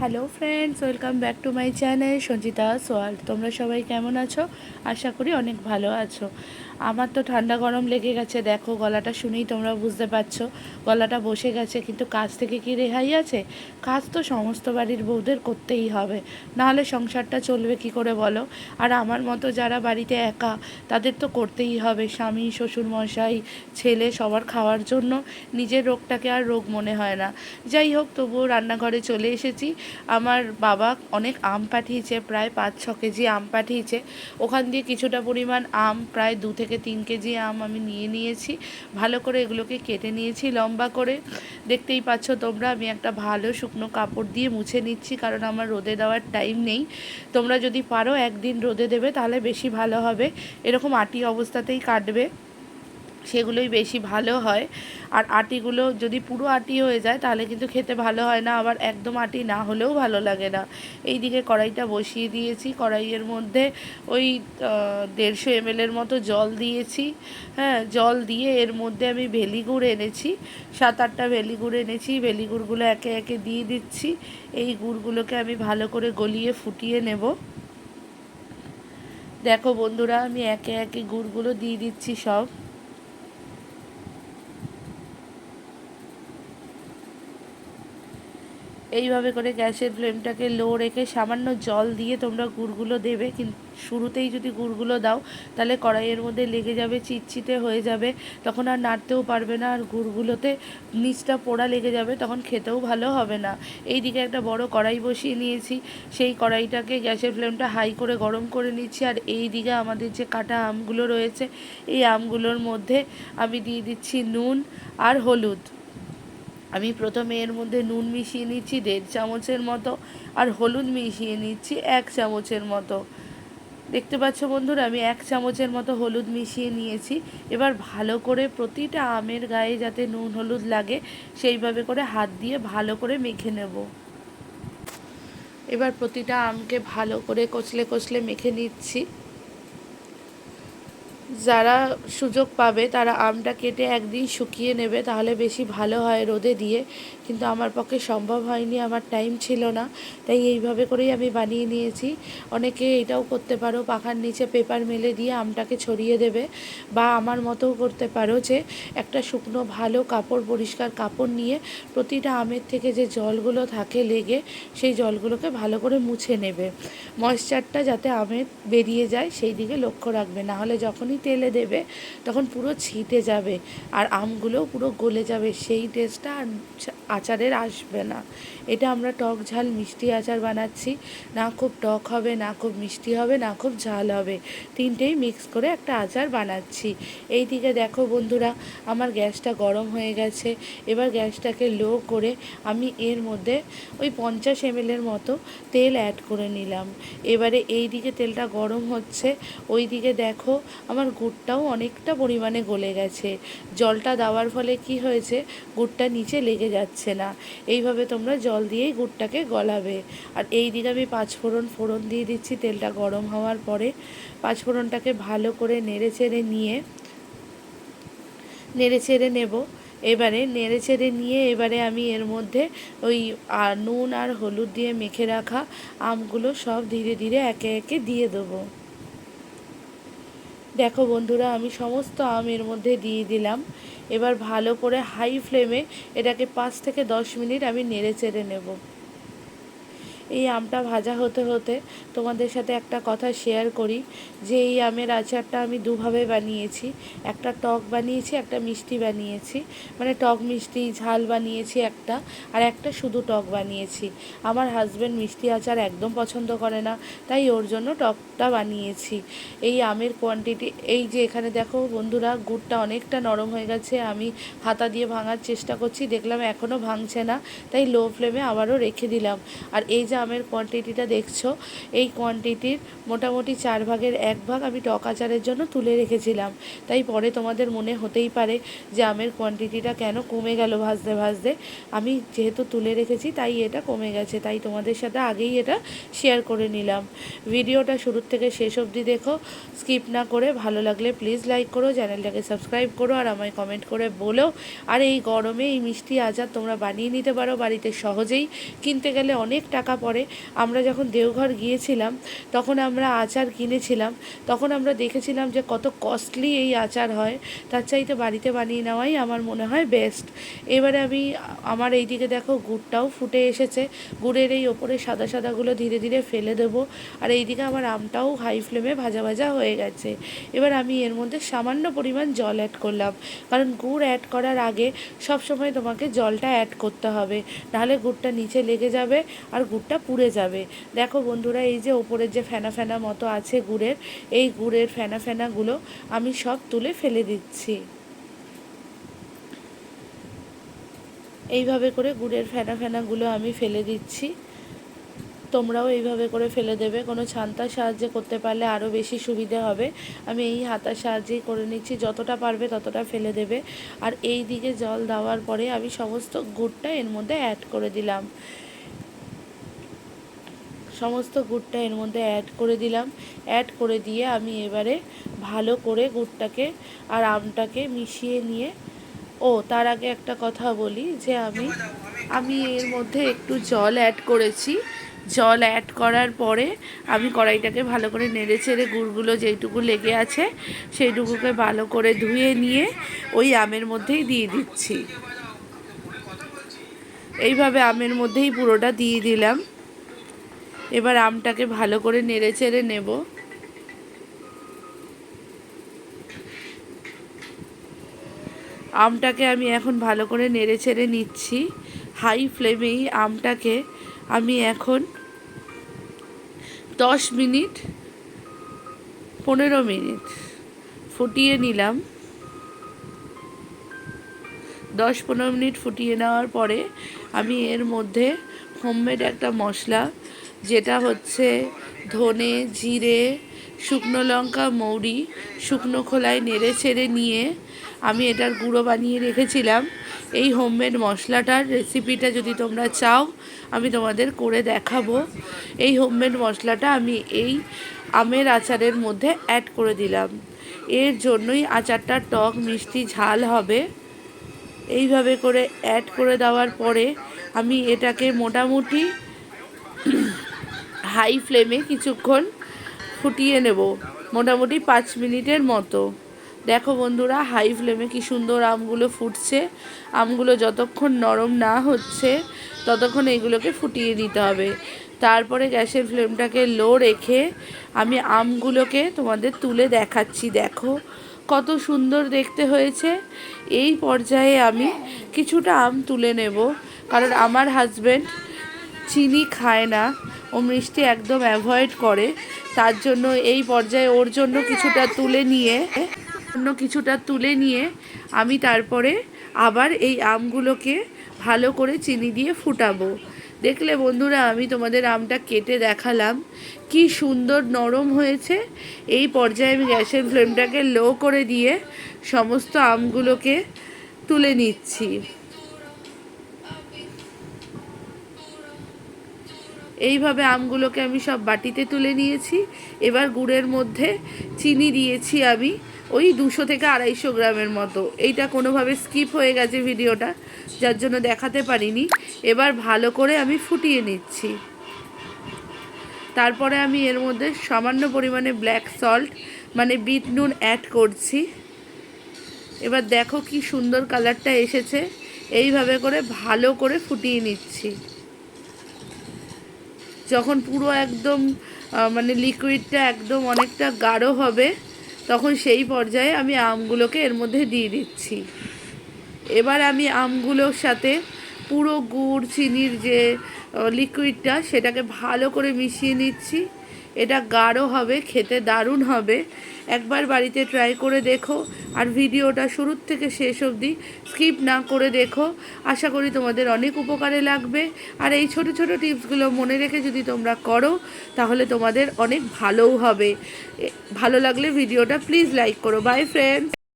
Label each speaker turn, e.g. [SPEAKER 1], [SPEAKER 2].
[SPEAKER 1] Hello friends welcome back to my channel Sanjita Soyal তোমরা সবাই কেমন আছো? আশা করি অনেক ভালো আছো। আমার তো ঠান্ডা গরম লেগে গেছে, দেখো গলাটা শুনেই তোমরা বুঝতে পারছ। গলাটা বসে গেছে, কিন্তু কাজ থেকে কি রেহাই আছে? কাজ তো সমস্ত বাড়ির বউদের করতেই হবে। নাহলে সংসারটা চলবে কি করে বলো? আর আমার মতো যারা বাড়িতে একা, তাদের তো করতেই হবে। স্বামী, শ্বশুর মশাই, ছেলে সবার খাওয়ার জন্য নিজের রোগটাকে আর রোগ মনে হয় না। যাই হোক, তবুও রান্নাঘরে চলে এসেছি। আমার বাবা অনেক আম পাঠিয়েছে, প্রায় পাঁচ ছ কেজি আম পাঠিয়েছে। ওখান দিয়ে কিছুটা পরিমাণ আম, প্রায় দু থেকে তিন কেজি আম আমি নিয়ে নিয়েছি। ভালো করে এগুলোকে কেটে নিয়েছি, লম্বা করে। দেখতেই পাচ্ছ তোমরা, আমি একটা ভালো শুকনো কাপড় দিয়ে মুছে নিচ্ছি কারণ আমার রোদে দেওয়ার টাইম নেই। তোমরা যদি পারো একদিন রোদে দেবে তাহলে বেশি ভালো হবে। এরকম আটি অবস্থাতেই কাটবে। সেগুলোই বেশি ভালো হয়। আর আটিগুলো যদি পুরো আটি হয়ে যায়, তাহলে কিন্তু খেতে ভালো হয় না। আবার একদম আটি না হলেও ভালো লাগে না। এই দিকে কড়াইটা বসিয়ে দিয়েছি। কড়াইয়ের মধ্যে ওই দেড়শো এমএলের মতো জল দিয়েছি। হ্যাঁ জল দিয়ে এর মধ্যে আমি ভেলিগুড় এনেছি। সাত আটটা ভেলিগুড় এনেছি। ভেলিগুড়গুলো একে একে দিয়ে দিচ্ছি। এই গুড়গুলোকে আমি ভালো করে গলিয়ে ফুটিয়ে নেব। দেখো বন্ধুরা, আমি একে একে গুড়গুলো দিয়ে দিচ্ছি সব। এইভাবে করে গ্যাসের ফ্লেমটাকে লো রেখে সামান্য জল দিয়ে তোমরা গুড়গুলো দেবে কিন্তু শুরুতেই যদি গুড়গুলো দাও, তাহলে কড়াইয়ের মধ্যে লেগে যাবে, চিটচিটে হয়ে যাবে, তখন আর নাড়তেও পারবে না, আর গুড়গুলোতে নিচটা পোড়া লেগে যাবে, তখন খেতেও ভালো হবে না। এই দিকে একটা বড় কড়াই বসিয়ে নিয়েছি, সেই কড়াইটাকে গ্যাসের ফ্লেমটা হাই করে গরম করে নিচ্ছি, আর এই দিকে আমাদের যে কাটা আমগুলো রয়েছে, এই আমগুলোর মধ্যে আমি দিয়ে দিচ্ছি নুন আর হলুদ। আমি প্রথমে এর মধ্যে নুন মিশিয়ে নিচ্ছি, দেড় চামচের মতো, আর হলুদ মিশিয়ে নিচ্ছি এক চামচের মতো। দেখতে পাচ্ছ বন্ধুরা, আমি এক চামচের মতো হলুদ মিশিয়ে নিয়েছি। এবার ভালো করে প্রতিটা আমের গায়ে যাতে নুন হলুদ লাগে, সেইভাবে করে হাত দিয়ে ভালো করে মেখে নেব। এবার প্রতিটা আমকে ভালো করে কচলে কচলে মেখে নিচ্ছি। যারা সুযোগ পাবে, তারা আমটা কেটে একদিন শুকিয়ে নেবে, তাহলে বেশি ভালো হয় রোদে দিয়ে। কিন্তু আমার পক্ষে সম্ভব হয়নি, আমার টাইম ছিল না। তাই এইভাবে করেই আমি বানিয়ে নিয়েছি। অনেকে এটাও করতে পারো, পাখার নিচে পেপার মেলে দিয়ে আমটাকে ছড়িয়ে দেবে। বা আমার মতোও করতে পারো যে, একটা শুকনো ভালো কাপড়, পরিষ্কার কাপড় নিয়ে প্রতিটা আমের থেকে যে জলগুলো থাকে লেগে, সেই জলগুলোকে ভালো করে মুছে নেবে। ময়েশ্চারটা যাতে আমের বেরিয়ে যায়, সেই দিকে লক্ষ্য রাখবে। না হলে যখনই তেলে দেবে, তখন পুরো ছিটে যাবে আর আমগুলোও পুরো গলে যাবে, সেই টেস্টটা আর আচারের আসবে না। এটা আমরা টক ঝাল মিষ্টি আচার বানাচ্ছি, না খুব টক হবে, না খুব মিষ্টি হবে, না খুব ঝাল হবে। তিনটেই মিক্স করে একটা আচার বানাচ্ছি। এই দিকে দেখো বন্ধুরা, আমার গ্যাসটা গরম হয়ে গেছে, এবার গ্যাসটাকে লো করে আমি এর মধ্যে ওই পঞ্চাশ এমএলের মতো তেল অ্যাড করে নিলাম। এবারে এই দিকে তেলটা গরম হচ্ছে, ওই দিকে দেখো, আমার গুড়টাও অনেকটা পরিমাণে গলে গেছে। জলটা দেওয়ার ফলে কি হয়েছে? গুড়টা নিচে লেগে যাচ্ছে না। এইভাবে তোমরা জল দিয়েই গুড়টাকে গলাবে। আর এই দিকে আমি পাঁচফোড়ন ফোড়ন দিয়ে দিচ্ছি, তেলটা গরম হওয়ার পরে। পাঁচফোড়নটাকে ভালো করে নেড়ে চেড়ে নিয়ে, নেড়ে চেড়ে নেব। এবারে নেড়ে চেড়ে নিয়ে এবারে আমি এর মধ্যে ওই নুন আর হলুদ দিয়ে মেখে রাখা আমগুলো সব ধীরে ধীরে একে একে দিয়ে দেবো। দেখো বন্ধুরা, আমি সমস্ত আম এর মধ্যে দিয়ে দিলাম। এবার ভালো করে হাই ফ্লেমে এটাকে পাঁচ থেকে দশ মিনিট আমি নেড়ে চেড়ে নেব। এই আমটা ভাজা হতে হতে তোমাদের সাথে একটা কথা শেয়ার করি, যে এই আমের আচারটা আমি দুভাবে বানিয়েছি। একটা টক বানিয়েছি, একটা মিষ্টি বানিয়েছি। মানে টক মিষ্টি, ঝাল বানিয়েছি একটা, আর একটা শুধু টক বানিয়েছি। আমার হাজব্যান্ড মিষ্টি আচার একদম পছন্দ করে না, তাই ওর জন্য টকটা বানিয়েছি। এই আমের কোয়ান্টিটি এই যে এখানে দেখো বন্ধুরা, গুড়টা অনেকটা নরম হয়ে গেছে, আমি হাতা দিয়ে ভাঙার চেষ্টা করছি, দেখলাম এখনও ভাঙছে না, তাই লো ফ্লেমে আবারও রেখে দিলাম। আর এই যে আমের কোয়ান্টিটিটা দেখছ, এই কোয়ান্টিটির মোটামুটি চার ভাগের এক ভাগ আমি টক আচারের জন্য তুলে রেখেছিলাম। তাই পরে তোমাদের মনে হতেই পারে যে আমের কোয়ান্টিটিটা কেন কমে গেল ভাজতে ভাজতে। আমি যেহেতু তুলে রেখেছি, তাই এটা কমে গেছে। তাই তোমাদের সাথে আগেই এটা শেয়ার করে নিলাম। ভিডিওটা শুরুর থেকে শেষ অবধি দেখো। স্কিপ না করে ভালো লাগলে প্লিজ লাইক করো, চ্যানেলটাকে সাবস্ক্রাইব করো আর আমায় কমেন্ট করে বলো। আর এই গরমে এই মিষ্টি আচার তোমরা বানিয়ে নিতে পারো বাড়িতে সহজেই। কিনতে গেলে অনেক টাকা পড়ে আমরা যখন দেওঘর গিয়েছিলাম, তখন আমরা আচার কিনেছিলাম। তখন আমরা দেখেছিলাম যে কত কস্টলি এই আচার হয়। তার চাইতে বাড়িতে বানিয়ে নেওয়াই আমার মনে হয় বেস্ট এবারে আমি, আমার এইদিকে দেখো গুড়টাও ফুটে এসেছে। গুড়ের এই ওপরে সাদা সাদাগুলো ধীরে ধীরে ফেলে দেবো। আর এইদিকে আমার আমটাও হাই ফ্লেমে ভাজা ভাজা হয়ে গেছে। এবার আমি এর মধ্যে সামান্য পরিমাণ জল অ্যাড করলাম। কারণ গুড় অ্যাড করার আগে সব সময় তোমাকে জলটা অ্যাড করতে হবে। নাহলে গুড়টা নিচে লেগে যাবে। আর গুড়টা পুড়ে যাবে। দেখো বন্ধুরা, এই যে ওপরের যে ফেনা ফেনা মতো আছে গুড়ের, এই গুড়ের ফেনা ফেনাগুলো আমি সব তুলে ফেলে দিচ্ছি। এইভাবে করে গুড়ের ফেনা ফেনাগুলো আমি ফেলে দিচ্ছি। তোমরাও এইভাবে করে ফেলে দেবে। কোনো ছান্তার সাহায্যে করতে পারলে আরও বেশি সুবিধে হবে। আমি এই হাতার সাহায্যেই করে নিচ্ছি। যতটা পারবে ততটা ফেলে দেবে। আর এই দিকে জল দেওয়ার পরে আমি সমস্ত গুড়টা এর মধ্যে অ্যাড করে দিলাম। সমস্ত গুড়টা এর মধ্যে অ্যাড করে দিলাম। অ্যাড করে দিয়ে আমি এবারে ভালো করে গুড়টাকে আর আমটাকে মিশিয়ে নিয়ে, ও, তার আগে একটা কথা বলি যে আমি আমি এর মধ্যে একটু জল অ্যাড করেছি। জল অ্যাড করার পরে আমি কড়াইটাকে ভালো করে নেড়ে ছেড়ে গুড়গুলো যেইটুকু লেগে আছে সেইটুকুকে ভালো করে ধুয়ে নিয়ে ওই আমের মধ্যেই দিয়ে দিচ্ছি। এইভাবে আমের মধ্যেই পুরোটা দিয়ে দিলাম। এবার আমটাকে ভালো করে নেড়ে চেড়ে নেব। আমটাকে আমি এখন ভালো করে নেড়ে চেড়ে নিচ্ছি। হাই ফ্লেমেই আমটাকে আমি এখন দশ মিনিট, পনেরো মিনিট ফুটিয়ে নিলাম। দশ পনেরো মিনিট ফুটিয়ে নেওয়ার পরে আমি এর মধ্যে হোমমেড একটা মশলা যেটা হচ্ছে ধনে, জিরে, শুকনো লঙ্কা, মৌরি, শুকনো খোলায় নেড়ে ছেড়ে নিয়ে আমি এটার গুঁড়ো বানিয়ে রেখেছিলাম। এই হোমমেড মশলাটার রেসিপিটা যদি তোমরা চাও, আমি তোমাদের করে দেখাবো। এই হোমমেড মশলাটা আমি এই আমের আচারের মধ্যে অ্যাড করে দিলাম। এর জন্যই আচারটা টক, মিষ্টি, ঝাল হবে। এইভাবে করে অ্যাড করে দেওয়ার পরে আমি এটাকে মোটামুটি হাই ফ্লেমে কিছুক্ষণ ফুটিয়ে নেব, মোটামুটি পাঁচ মিনিটের মতো। দেখো বন্ধুরা, হাই ফ্লেমে কি সুন্দর আমগুলো ফুটছে। আমগুলো যতক্ষণ নরম না হচ্ছে, ততক্ষণ এগুলোকে ফুটিয়ে দিতে হবে। তারপরে গ্যাসের ফ্লেমটাকে লো রেখে আমি আমগুলোকে তোমাদের তুলে দেখাচ্ছি। দেখো কত সুন্দর দেখতে হয়েছে। এই পর্যায়ে আমি কিছুটা আম তুলে নেব, কারণ আমার হাজব্যান্ড চিনি খায় না। ও মিষ্টি একদম অ্যাভয়েড করে। তার জন্য এই পর্যায়ে ওর জন্য কিছুটা তুলে নিয়ে, অন্য কিছুটা তুলে নিয়ে আমি তারপরে আবার এই আমগুলোকে ভালো করে চিনি দিয়ে ফুটাবো। দেখলে বন্ধুরা, আমি তোমাদের আমটা কেটে দেখালাম। কি সুন্দর নরম হয়েছে। এই পর্যায়ে আমি গ্যাসের ফ্লেমটাকে লো করে দিয়ে সমস্ত আমগুলোকে তুলে নিচ্ছি। এইভাবে আমগুলোকে আমি সব বাটিতে তুলে নিয়েছি। এবার গুড়ের মধ্যে চিনি দিয়েছি আমি, ওই দুশো থেকে আড়াইশো গ্রামের মতো। এইটা কোনোভাবে স্কিপ হয়ে গেছে ভিডিওটা, যার জন্য দেখাতে পারিনি। এবার ভালো করে আমি ফুটিয়ে নিচ্ছি। তারপরে আমি এর মধ্যে সামান্য পরিমাণে ব্ল্যাক সল্ট মানে বিট নুন অ্যাড করছি। এবার দেখো কি সুন্দর কালারটা এসেছে। এইভাবে করে ভালো করে ফুটিয়ে নিচ্ছি। যখন পুরো একদম মানে লিকুইডটা একদম অনেকটা গাঢ় হবে, তখন সেই পর্যায়ে আমি আমগুলোকে এর মধ্যে দিয়ে দিচ্ছি। এবার আমি আমগুলোর সাথে পুরো গুড়, চিনির যে লিকুইডটা সেটাকে ভালো করে মিশিয়ে নিচ্ছি। এটা গাঢ় হবে, খেতে দারুণ হবে। একবার বাড়িতে ট্রাই করে দেখো। আর ভিডিওটা শুরুর থেকে শেষ অবধি স্কিপ না করে দেখো। আশা করি তোমাদের অনেক উপকারে লাগবে। আর এই ছোট ছোট টিপসগুলো মনে রেখে যদি তোমরা করো, তাহলে তোমাদের অনেক ভালোও হবে। ভালো লাগলে ভিডিওটা প্লিজ লাইক করো। Bye friends